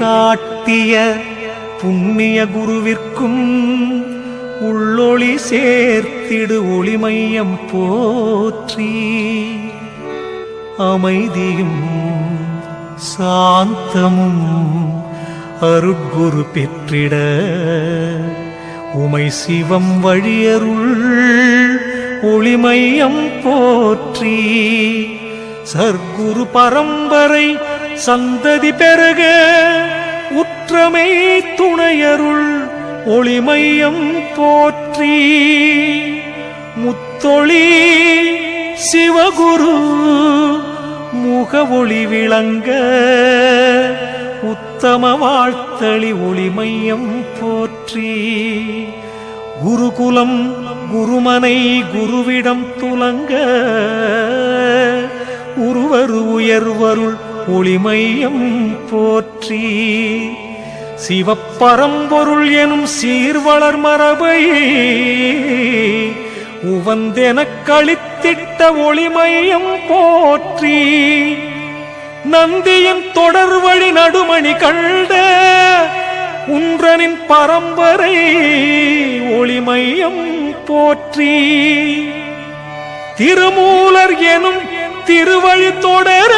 காட்டிய புண்ணிய குருவிற்கும் உள்ளொளி சேர்த்திடு ஒளிமையம் போற்றி. அமைதியும் சாந்தமும் அருட்குரு பெற்றிட உமை சிவம் வழியருள் ஒளிமையம் போற்றி. சர்க்குரு பரம்பரை சந்ததி பெருக உற்றமை துணையருள் ஒளிமையம் போற்றி. முத்தொளி சிவகுரு முக ஒளி விளங்க உத்தம வாழ்த்தளி ஒளிமையம் போற்றி. குருகுலம் குருமனை குருவிடம் துலங்க உருவரு உயர்வருள் ஒளிமையம் போற்றி. சிவப்பரம்பொருள் எனும் சீர்வளர் மரபை உவந்தெனக் கழித்திட்ட ஒளிமையம் போற்றி. நந்தியின் தொடர் வழி நடுமணி கண்ட உன்றனின் பரம்பரை ஒளிமையம் போற்றி. திருமூலர் எனும் திருவழி தொடர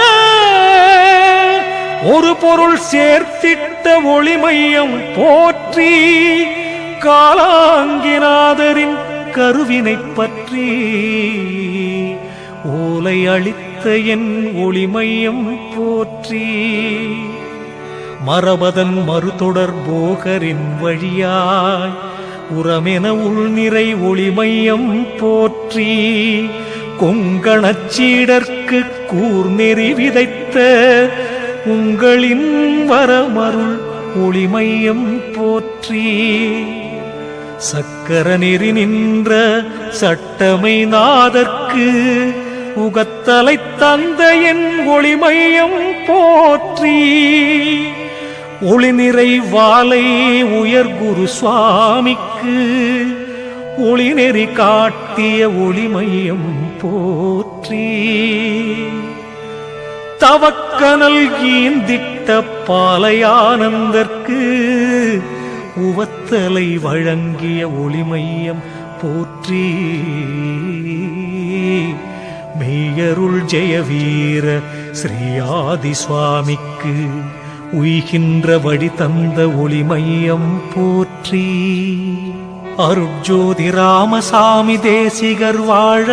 ஒரு பொருள் சேர்த்திட்ட ஒளிமையம் போற்றி காலாங்கிநாதரின் கருவினை பற்றி ஓலை அளித்த என் ஒளிமையம் போற்றி மரபதன் மறுதொடர் போகரின் வழியாய் உரமென உள்நிறை ஒளிமையம் போற்றி கொங்கணச்சீடர்க்கு கூர்நெறி விதைத்த உங்களின் வரமருள் ஒளிமையம் போற்றி சக்கர நெறி நின்ற சட்டமை நாதற்கு உகத்தலை தந்த என் ஒளிமையம் போற்றி. ஒளிநிறை வாலை உயர் குரு ஒளி நெறி காட்டிய ஒளிமையம் போற்றி. தவக்கனல் ஈந்திட்ட பாலையானந்தற்கு உவத்தலை வழங்கிய ஒளிமையம் போற்றி. மெய்யருள் ஜெயவீர ஸ்ரீயாதி சுவாமிக்கு உய்கின்ற வழி தந்த ஒளிமையம் போற்றி. அருட்ஜோதி ராமசாமி தேசிகர் வாழ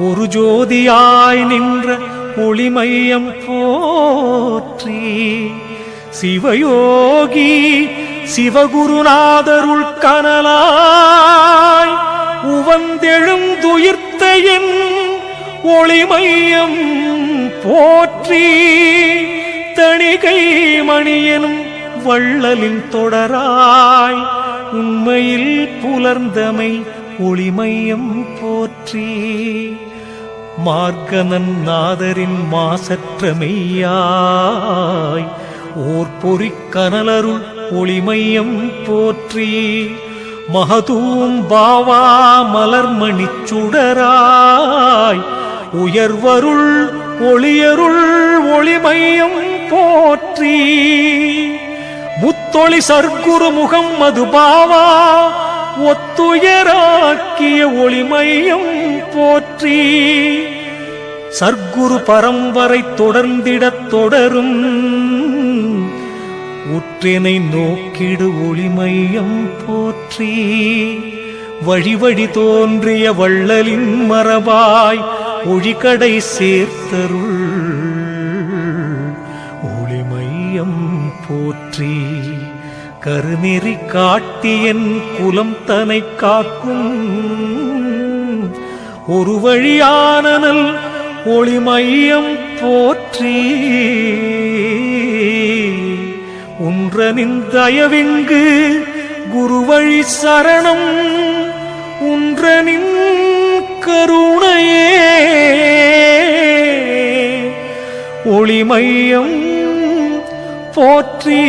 ஒரு ஜோதியாய் நின்ற ஒளிமையம் போற்றி சிவயோகி சிவகுருநாதருள் கனலாய் உவந்தெழுந்துயிர்த்த என் ஒளிமையம் போற்றி தணிகை மணியனும் வள்ளலின் தொடராய் உண்மையில் புலர்ந்தமை ஒளிமையம் போற்றி. மார்கனன் நாதரின் மாசற்ற மெய்யாய் ஓர் பொறிக் கனலருள் ஒளிமையம் போற்றி. மகதூம் பாவா மலர்மணி சுடராய் உயர்வருள் ஒளியருள் ஒளிமையம் போற்றி. முத்தொளி சர்க்குரு முகம் மதுபாவா ஒத்துயராக்கிய ஒளிமையம் போற்றி. சர்க்குரு பரம்பரை தொடர்ந்திடத் தொடரும் உற்றினை நோக்கிடு ஒளிமையம் போற்றி. வழி வழி தோன்றிய வள்ளலின் மரபாய் ஒழிகடை சேர்த்தருள். ஒளிமையம் போற்றி. கருநெறி காட்டியன் குலம் தனை காக்கும். ஒரு வழியானனல் ஒளிமையம் போற்றி. உன்றனின் தயவிங்கு குருவழி சரணம். உன்றனின் கருணையே ஒளிமையம் போற்றி.